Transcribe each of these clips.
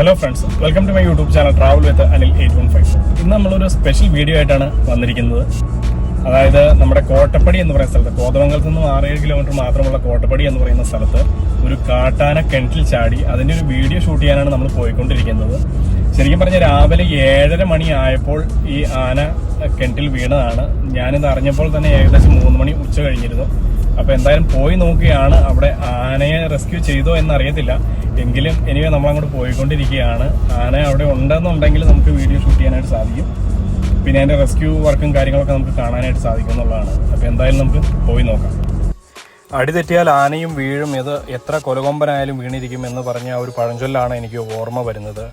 Hello friends welcome to my YouTube channel travel with Anil eight one five ഇന്ന് നമ്മളൊരു special video ആയിട്ടാണ് വന്നിരിക്കുന്നത്. അതായത് നമ്മുടെ കോട്ടപ്പടി എന്ന് പറയുന്ന സ്ഥലത്ത് കോതമംഗലത്ത് നിന്ന് ആറേഴ് കിലോമീറ്റർ മാത്രമുള്ള കോട്ടപ്പടി എന്ന് പറയുന്ന സ്ഥലത്ത് ഒരു കാട്ടാന കിണറ്റിൽ ചാടി അതിന്റെ ഒരു വീഡിയോ ഷൂട്ട് ചെയ്യാനാണ് നമ്മൾ പോയിക്കൊണ്ടിരിക്കുന്നത്. ശരിക്കും പറഞ്ഞാൽ രാവിലെ ഏഴര മണി ആയപ്പോൾ ഈ ആന കിണറ്റിൽ വീണതാണ്. ഞാനിത് അറിഞ്ഞപ്പോൾ തന്നെ ഏകദേശം മൂന്ന് മണി ഉച്ച കഴിഞ്ഞിരുന്നു. അപ്പൊ എന്തായാലും പോയി നോക്കുകയാണ്. അവിടെ ആനയെ റെസ്ക്യൂ ചെയ്തോ എന്നറിയത്തില്ല. എങ്കിലും എനിവേ നമ്മൾ അങ്ങോട്ട് പോയിക്കൊണ്ടിരിക്കുകയാണ്. ആന അവിടെ ഉണ്ടെന്നുണ്ടെങ്കിൽ നമുക്ക് വീഡിയോ ഷൂട്ട് ചെയ്യാനായിട്ട് സാധിക്കും. പിന്നെ അതിന്റെ റെസ്ക്യൂ വർക്കും കാര്യങ്ങളൊക്കെ നമുക്ക് കാണാനായിട്ട് സാധിക്കും എന്നുള്ളതാണ്. അപ്പൊ എന്തായാലും നമുക്ക് പോയി നോക്കാം. അടി തെറ്റിയാൽ ആനയും വീഴും. ഇത് എത്ര കൊലകൊമ്പനായാലും വീണിരിക്കും എന്ന് പറഞ്ഞ ഒരു പഴഞ്ചൊല്ലാണ് എനിക്ക് ഓർമ്മ വരുന്നത്.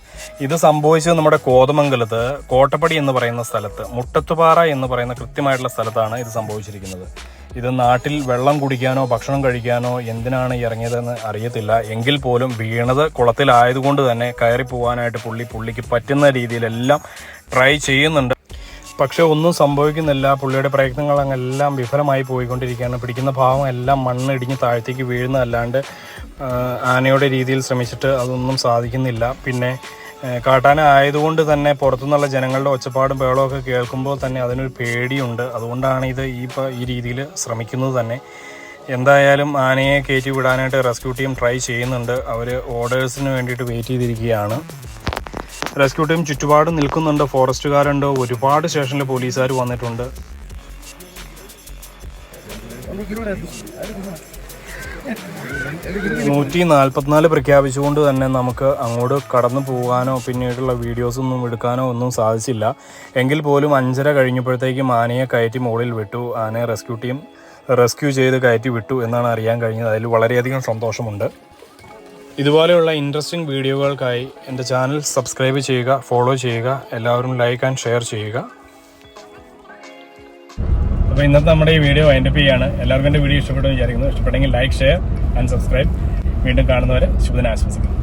ഇത് സംഭവിച്ചത് നമ്മുടെ കോതമംഗലത്ത് കോട്ടപ്പടി എന്ന് പറയുന്ന സ്ഥലത്ത് മുട്ടത്തുപാറ എന്ന് പറയുന്ന കൃത്യമായിട്ടുള്ള സ്ഥലത്താണ് ഇത് സംഭവിച്ചിരിക്കുന്നത്. ഇത് നാട്ടിൽ വെള്ളം കുടിക്കാനോ ഭക്ഷണം കഴിക്കാനോ എന്തിനാണ് ഇറങ്ങിയതെന്ന് അറിയത്തില്ല. എങ്കിൽ പോലും വീണത് കുളത്തിലായതുകൊണ്ട് തന്നെ കയറി പോകാനായിട്ട് പുള്ളി പുള്ളിക്ക് പറ്റുന്ന രീതിയിലെല്ലാം ട്രൈ ചെയ്യുന്നുണ്ട്. പക്ഷെ ഒന്നും സംഭവിക്കുന്നില്ല. പുള്ളിയുടെ പ്രയത്നങ്ങൾ അങ്ങെല്ലാം വിഫലമായി പോയിക്കൊണ്ടിരിക്കുകയാണ്. പിടിക്കുന്ന ഭാവം എല്ലാം മണ്ണ് ഇടിഞ്ഞ് താഴത്തേക്ക് വീഴുന്നതല്ലാണ്ട് ആനയുടെ രീതിയിൽ ശ്രമിച്ചിട്ട് അതൊന്നും സാധിക്കുന്നില്ല. പിന്നെ കാട്ടാന ആയതുകൊണ്ട് തന്നെ പുറത്തുനിന്നുള്ള ജനങ്ങളുടെ ഒച്ചപ്പാടും ബഹളമൊക്കെ കേൾക്കുമ്പോൾ തന്നെ അതിനൊരു പേടിയുണ്ട്. അതുകൊണ്ടാണ് ഇത് ഈ ഈ രീതിയിൽ ശ്രമിക്കുന്നത് തന്നെ. എന്തായാലും ആനയെ കയറ്റി വിടാനായിട്ട് റെസ്ക്യൂ ടീം ട്രൈ ചെയ്യുന്നുണ്ട്. അവർ ഓർഡേഴ്സിന് വേണ്ടിയിട്ട് വെയിറ്റ് ചെയ്തിരിക്കുകയാണ്. റെസ്ക്യൂ ടീം ചുറ്റുപാടും നിൽക്കുന്നുണ്ട്. ഫോറസ്റ്റുകാരുണ്ട്. ഒരുപാട് സ്റ്റേഷനിൽ പോലീസുകാർ വന്നിട്ടുണ്ട്. നൂറ്റി നാൽപ്പത്തിനാല് പ്രഖ്യാപിച്ചുകൊണ്ട് തന്നെ നമുക്ക് അങ്ങോട്ട് കടന്നു പോകാനോ പിന്നീടുള്ള വീഡിയോസ് ഒന്നും എടുക്കാനോ ഒന്നും സാധിച്ചില്ല. എങ്കിൽ പോലും അഞ്ചര കഴിഞ്ഞപ്പോഴത്തേക്കും ആനയെ കയറ്റി മുകളിൽ വിട്ടു. ആനയെ റെസ്ക്യൂ ടീം റെസ്ക്യൂ ചെയ്ത് കയറ്റി വിട്ടു എന്നാണ് അറിയാൻ കഴിഞ്ഞത്. അതിൽ വളരെയധികം സന്തോഷമുണ്ട്. ഇതുപോലെയുള്ള ഇൻട്രസ്റ്റിംഗ് വീഡിയോകൾക്കായി എന്റെ ചാനൽ സബ്സ്ക്രൈബ് ചെയ്യുക ഫോളോ ചെയ്യുക എല്ലാവരും ലൈക്ക് ആൻഡ് ഷെയർ ചെയ്യുക. അപ്പോൾ ഇന്നത്തെ നമ്മുടെ ഈ വീഡിയോ വൈൻഡപ്പ് ചെയ്യാണ്. എല്ലാവർക്കും എന്റെ വീഡിയോ ഇഷ്ടപ്പെട്ടു വിചാരിക്കുന്നു. ഇഷ്ടപ്പെട്ടെങ്കിൽ ലൈക്ക് ഷെയർ ആൻഡ് സബ്സ്ക്രൈബ് വീണ്ടും കാണുന്നവരെ ശുഭദിനം ആശംസിക്കുന്നു.